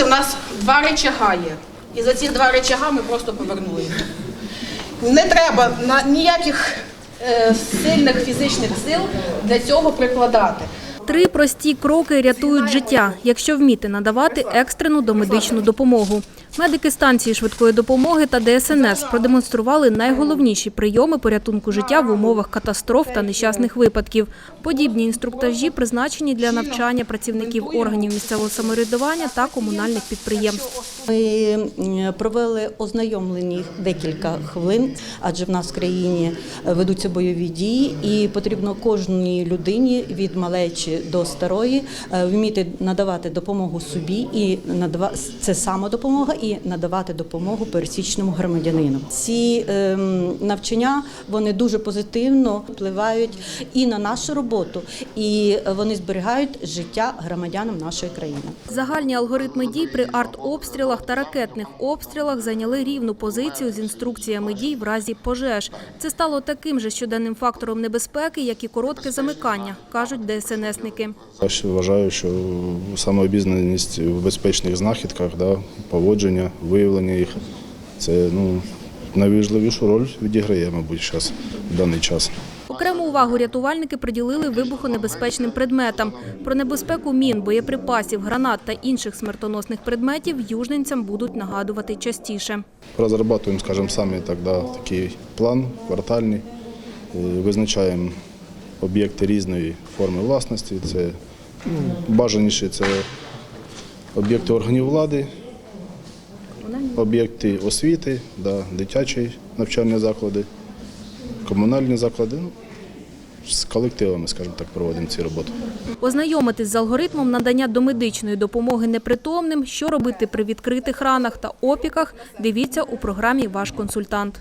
Бачите, у нас два речага є. І за ці два речага ми просто повернули. Не треба на ніяких е, сильних фізичних сил для цього прикладати. Три прості кроки рятують життя, якщо вміти надавати екстрену домедичну допомогу. Медики станції швидкої допомоги та ДСНС продемонстрували найголовніші прийоми порятунку життя в умовах катастроф та нещасних випадків. Подібні інструктажі призначені для навчання працівників органів місцевого самоврядування та комунальних підприємств. Ми провели ознайомлені декілька хвилин, адже в нас в країні е, ведуться бойові дії, і потрібно кожній людині від малечі до старої е, вміти надавати допомогу собі і надава це самодопомога і надавати допомогу пересічному громадянину. Ці ем, навчання вони дуже позитивно впливають і на нашу роботу, і вони зберігають життя громадянам нашої країни. Загальні алгоритми дій при артобстрілах та ракетних обстрілах зайняли рівну позицію з інструкціями дій в разі пожеж. Це стало таким же щоденним фактором небезпеки, як і коротке замикання, кажуть ДСНСники. Я вважаю, що самообізнаність в безпечних знахідках, да, поводження, виявлення їх це ну, найважливішу роль відіграє, мабуть, зараз, в даний час. Окрему увагу рятувальники приділили вибухонебезпечним предметам. Про небезпеку мін, боєприпасів, гранат та інших смертоносних предметів южненцям будуть нагадувати частіше. Розробляємо, скажімо, самі да, такий план квартальний, Е, визначаємо об'єкти різної форми власності. Це ну, бажаніші це об'єкти органів влади, об'єкти освіти, да, дитячі навчальні заклади, комунальні заклади. Ну, з колективами, скажімо так, проводимо ці роботи. Ознайомитись з алгоритмом надання домедичної допомоги непритомним, що робити при відкритих ранах та опіках, дивіться у програмі «Ваш консультант».